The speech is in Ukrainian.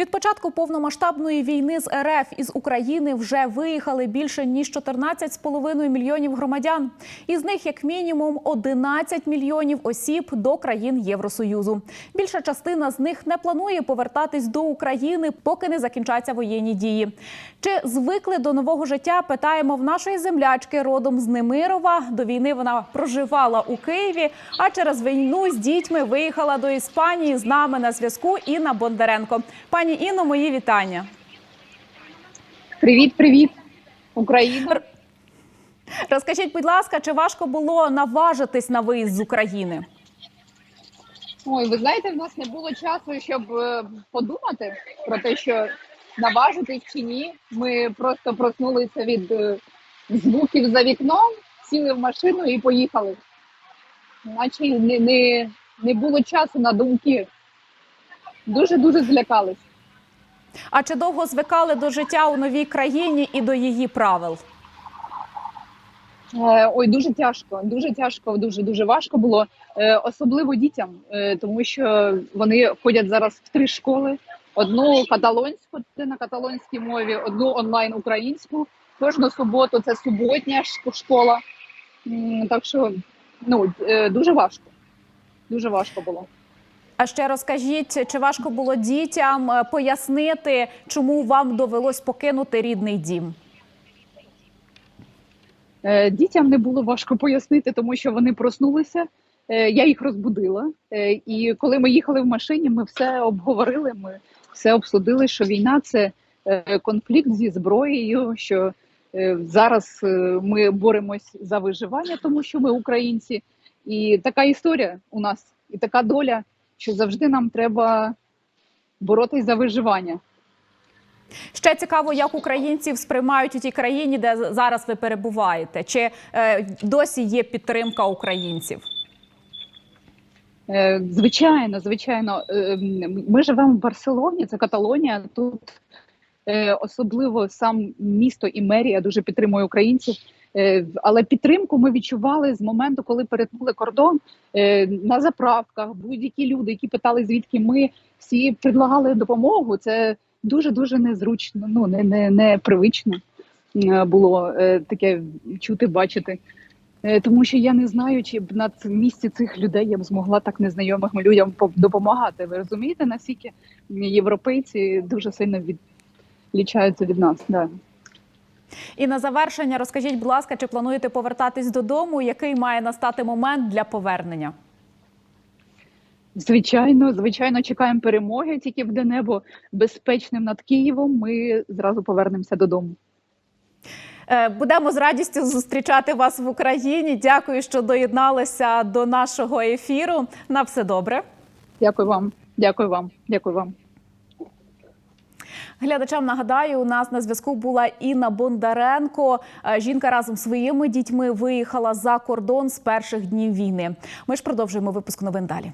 Від початку повномасштабної війни з РФ із України вже виїхали більше ніж 14,5 мільйонів громадян. Із них як мінімум 11 мільйонів осіб до країн Євросоюзу. Більша частина з них не планує повертатись до України, поки не закінчаться воєнні дії. Чи звикли до нового життя? Питаємо в нашої землячки родом з Немирова. До війни вона проживала у Києві, а через війну з дітьми виїхала до Іспанії. З нами на зв'язку Інна Бондаренко. Пані Інно, мої вітання. Привіт, привіт, Україна. Розкажіть, будь ласка, чи важко було наважитись на виїзд з України? Ой, ви знаєте, в нас не було часу, щоб е, подумати про те, що наважитись чи ні. Ми просто проснулися від е, звуків за вікном, сіли в машину і поїхали. Наче не, не, не було часу на думки. Дуже дуже злякались. А чи довго звикали до життя у новій країні і до її правил? Е, Ой, дуже тяжко, дуже тяжко, дуже дуже важко було, е, особливо дітям, е, тому що вони ходять зараз в три школи: одну каталонську це на каталонській мові, одну онлайн українську. Кожну суботу це суботня школа. Так що ну дуже важко. Дуже важко було. А ще розкажіть, чи важко було дітям е, пояснити, чому вам довелось покинути рідний дім? Е, Дітям не було важко пояснити, тому що вони проснулися. Е, Я їх розбудила. І коли ми їхали в машині, ми все обговорили. Ми все обсудили, що війна це конфлікт зі зброєю. Що зараз ми боремось за виживання, тому що ми українці, і така історія у нас, і така доля, що завжди нам треба боротись за виживання. Ще цікаво, як українців сприймають у тій країні, де зараз ви перебуваєте. Чи е, досі є підтримка українців? Е, Звичайно, звичайно. Е, Ми живемо в Барселоні, це Каталонія. Тут особливо сам місто і мерія дуже підтримує українців. Е, Але підтримку ми відчували з моменту, коли перетнули кордон Е, на заправках. Будь-які люди, які питали, звідки ми всі предлагали допомогу. Це дуже дуже незручно. Ну не, не, непривично е, було е, таке чути, бачити. Е, Тому що я не знаю, чи б на місці цих людей я б змогла так незнайомим людям по- допомагати. Ви розумієте, наскільки європейці дуже сильно відлічаються від нас? Да. І на завершення розкажіть, будь ласка, чи плануєте повертатись додому? Який має настати момент для повернення? Звичайно, звичайно, чекаємо перемоги. Тільки буде небо безпечним над Києвом. Ми зразу повернемося додому. Е, Будемо з радістю зустрічати вас в Україні. Дякую, що доєдналися до нашого ефіру. На все добре. Дякую вам, дякую вам, дякую вам. Глядачам нагадаю, у нас на зв'язку була Інна Бондаренко. Е, Жінка разом з своїми дітьми виїхала за кордон з перших днів війни. Ми ж продовжуємо випуск новин далі.